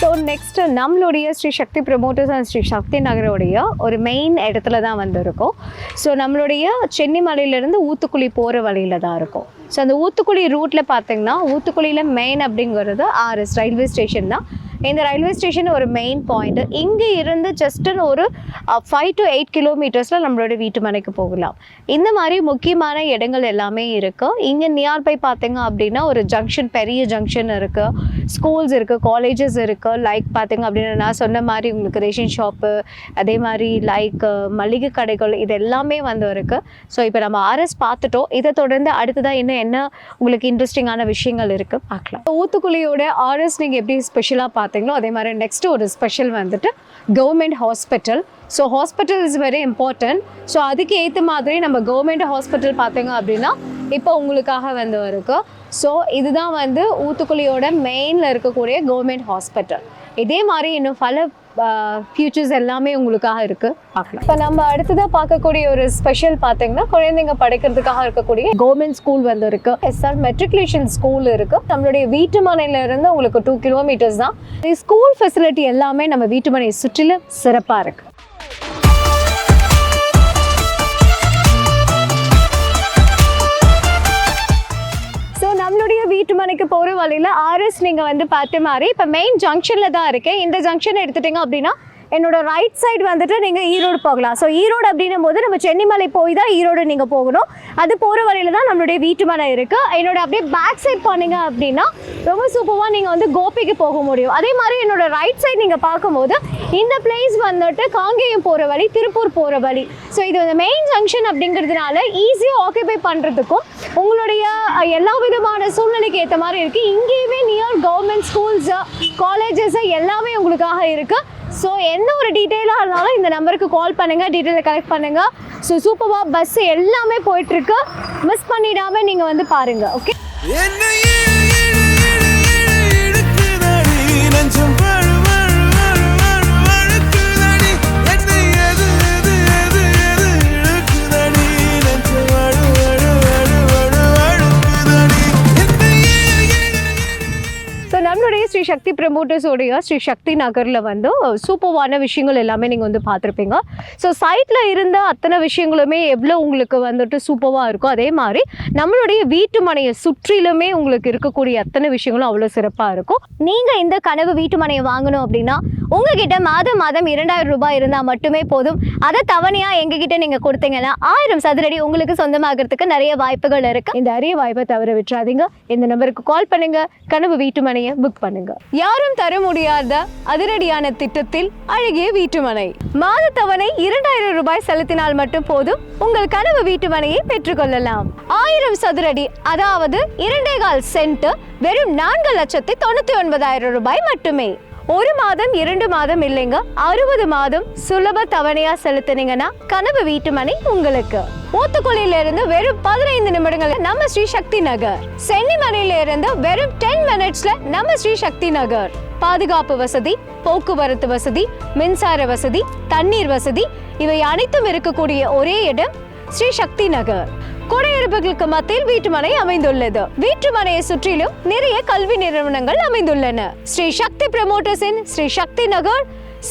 So next நம்மளுடைய Sri Sakthi promoters and Sri Sakthi நகரோடைய ஒரு மெயின் இடத்துல தான் வந்திருக்கோம். ஸோ நம்மளுடைய சென்னிமலையிலேருந்து ஊத்துக்குழி போகிற வழியில தான் இருக்கும். ஸோ அந்த ஊத்துக்குழி ரூட்டில் பார்த்தீங்கன்னா ஊத்துக்குழியில் மெயின் அப்படிங்கிறது ஆர்எஸ் ரயில்வே ஸ்டேஷன் தான். இந்த ரயில்வே ஸ்டேஷன் ஒரு மெயின் பாயிண்ட் இங்கே இருந்து ஜஸ்ட்னு ஒரு ஃபைவ் டு எயிட் கிலோமீட்டர்ஸில் நம்மளோட வீட்டு மனைக்கு போகலாம். இந்த மாதிரி முக்கியமான இடங்கள் எல்லாமே இருக்குது இங்கே நியர்பை பார்த்தீங்க அப்படின்னா ஒரு ஜங்ஷன் பெரிய ஜங்ஷன் இருக்குது ஸ்கூல்ஸ் இருக்குது காலேஜஸ் இருக்குது லைக் பார்த்தீங்க அப்படின்னா நான் சொன்ன மாதிரி உங்களுக்கு ரேஷன் ஷாப்பு அதே மாதிரி லைக் மளிகை கடைகள் இது எல்லாமே வந்து இருக்குது ஸோ இப்போ நம்ம ஆர்எஸ் பார்த்துட்டோம். இதை தொடர்ந்து அடுத்ததாக இன்னும் என்ன உங்களுக்கு இன்ட்ரெஸ்டிங்கான விஷயங்கள் இருக்குது பார்க்கலாம். ஊத்துக்குழியோட ஆர்எஸ் நீங்கள் எப்படி ஸ்பெஷலாக பார்த்தீங்களோ அதே மாதிரி நெக்ஸ்ட் ஒரு ஸ்பெஷல் வந்துட்டு government hospital so hospital is very important so அதுக்கு ஏற்ற மாதிரி நம்ம கவர்மெண்ட் ஹாஸ்பிட்டல் பார்த்தீங்க அப்படின்னா இப்போ உங்களுக்காக வந்து இருக்கு. ஸோ இதுதான் வந்து ஊத்துக்குழியோட மெயினில் இருக்கக்கூடிய கவர்மெண்ட் ஹாஸ்பிட்டல் இதே மாதிரி இன்னும் பல ஃபியூச்சர்ஸ் எல்லாமே உங்களுக்காக இருக்கு. பார்க்கலாம். இப்போ நம்ம அடுத்ததாக பார்க்கக்கூடிய ஒரு ஸ்பெஷல் பார்த்தீங்கன்னா குழந்தைங்க படிக்கிறதுக்காக இருக்கக்கூடிய கவர்மெண்ட் ஸ்கூல் வந்து இருக்கு. எஸ்ஆர் மெட்ரிகுலேஷன் ஸ்கூல் இருக்கு. நம்மளுடைய வீட்டு மனையில இருந்து உங்களுக்கு டூ கிலோமீட்டர்ஸ் தான். ஸ்கூல் ஃபெசிலிட்டி எல்லாமே நம்ம வீட்டு மனையை சுற்றிலும் சிறப்பாக இருக்கு. வழியில் ஆர்எஸ் நீங்கள் வந்து பார்த்த மாதிரி இப்போ மெயின் ஜங்ஷனில் தான் இருக்கேன். இந்த ஜங்ஷன் எடுத்துட்டீங்க அப்படின்னா என்னோட ரைட் சைடு வந்துட்டு நீங்கள் ஈரோடு போகலாம். ஸோ ஈரோடு அப்படின்னும் போது நம்ம சென்னிமலை போய் தான் ஈரோடு நீங்கள் போகணும். அது போகிற வழியில தான் நம்மளுடைய வீட்டு மலை இருக்குது என்னோட அப்படியே பேக் சைட் போனீங்க அப்படின்னா ரொம்ப சூப்பராக நீங்கள் வந்து கோபிக்கு போக முடியும். அதே மாதிரி என்னோட ரைட் சைடு நீங்கள் பார்க்கும்போது இந்த பிளேஸ் வந்துட்டு காங்கேயம் போகிற வழி திருப்பூர் போகிற வழி. ஸோ இது வந்து மெயின் ஜங்ஷன் அப்படிங்கிறதுனால ஈஸியாக ஆக்கியபை பண்ணுறதுக்கும் உங்களுடைய எல்லா விதமான சூழ்நிலைக்கு ஏற்ற மாதிரி இருக்குது இங்கேயுமே நியர் கவர்மெண்ட் ஸ்கூல்ஸு காலேஜஸ் எல்லாமே உங்களுக்காக இருக்குது ஸோ எந்த ஒரு டீட்டெயிலாக இருந்தாலும் இந்த நம்பருக்கு கால் பண்ணுங்கள் டீட்டெயிலை கலெக்ட் பண்ணுங்கள் ஸோ சூப்பராக பஸ் எல்லாமே போயிட்டுருக்கு மிஸ் பண்ணிடாமல் நீங்கள் வந்து பாருங்கள் ஓகே நம்மளுடைய ஸ்ரீ சக்தி ப்ரமோட்டர்ஸோடைய ஸ்ரீ சக்தி நகரில் வந்து சூப்பர்வான விஷயங்கள் எல்லாமே நீங்கள் வந்து பார்த்துருப்பீங்க. ஸோ சைட்டில் இருந்த அத்தனை விஷயங்களுமே எவ்வளோ உங்களுக்கு வந்துட்டு சூப்பராக இருக்கும் அதே மாதிரி நம்மளுடைய வீட்டு மனையை சுற்றிலுமே உங்களுக்கு இருக்கக்கூடிய அத்தனை விஷயங்களும் அவ்வளோ சிறப்பாக இருக்கும். நீங்கள் இந்த கனவு வீட்டு மனையை வாங்கணும் அப்படின்னா உங்ககிட்ட மாதம் மாதம் இரண்டாயிரம் ரூபாய் இருந்தால் மட்டுமே போதும். அதை தவணையாக எங்ககிட்ட நீங்கள் கொடுத்தீங்கன்னா ஆயிரம் சதுரடி உங்களுக்கு சொந்தமாகறதுக்கு நிறைய வாய்ப்புகள் இருக்கு. இந்த அரிய வாய்ப்பை தவற விட்டுறாதீங்க. இந்த நம்பருக்கு கால் பண்ணுங்க. கனவு வீட்டு மனையை புக் பண்ணுங்க. யாரும் தர முடியாத அதிரடியான திட்டத்தில் அழகிய வீட்டுமனை மாத தவணை இரண்டாயிரம் ரூபாய் செலுத்தினால் மட்டும் போதும். உங்கள் கனவு வீட்டு மனையை பெற்றுக்கொள்ளலாம் ஆயிரம் சதுரடி அதாவது இரண்டே கால் சென்ட் வெறும் நான்கு லட்சத்தி தொண்ணூத்தி ஒன்பதாயிரம் ரூபாய் மட்டுமே. ஒரு மாதம் இரண்டு மாதம் இல்லைங்க. அறுபது மாதம் சுலப தவணையா செலுத்துனீங்கன்னா கனவு வீட்டு மனை உங்களுக்கு. ஊத்துக்குளியில இருந்து வெறும் பதினைந்து நிமிடங்கள்ல நம்ம ஸ்ரீ சக்தி நகர். சென்னிமலையில இருந்து வெறும் டென் மினிட்ஸ்ல நம்ம ஸ்ரீ சக்தி நகர். பாதுகாப்பு வசதி போக்குவரத்து வசதி மின்சார வசதி தண்ணீர் வசதி இவை அனைத்தும் இருக்கக்கூடிய ஒரே இடம் ஸ்ரீ சக்தி நகர். குடியிருப்புகளுக்கு மத்தியில் வீட்டுமனை அமைந்துள்ளது. வீட்டுமனையை சுற்றிலும் நிறைய கல்வி நிறுவனங்கள் அமைந்துள்ளன. Sri Sakthi பிரமோட்டர்ஸின் Sri Sakthi Nagar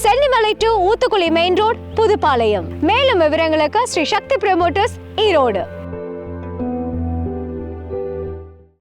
Chennimalai to Uthukuli main road Puduppalayam. மேலும் விவரங்களுக்கு ஸ்ரீ சக்தி பிரமோட்டர்ஸ் ஈரோடு.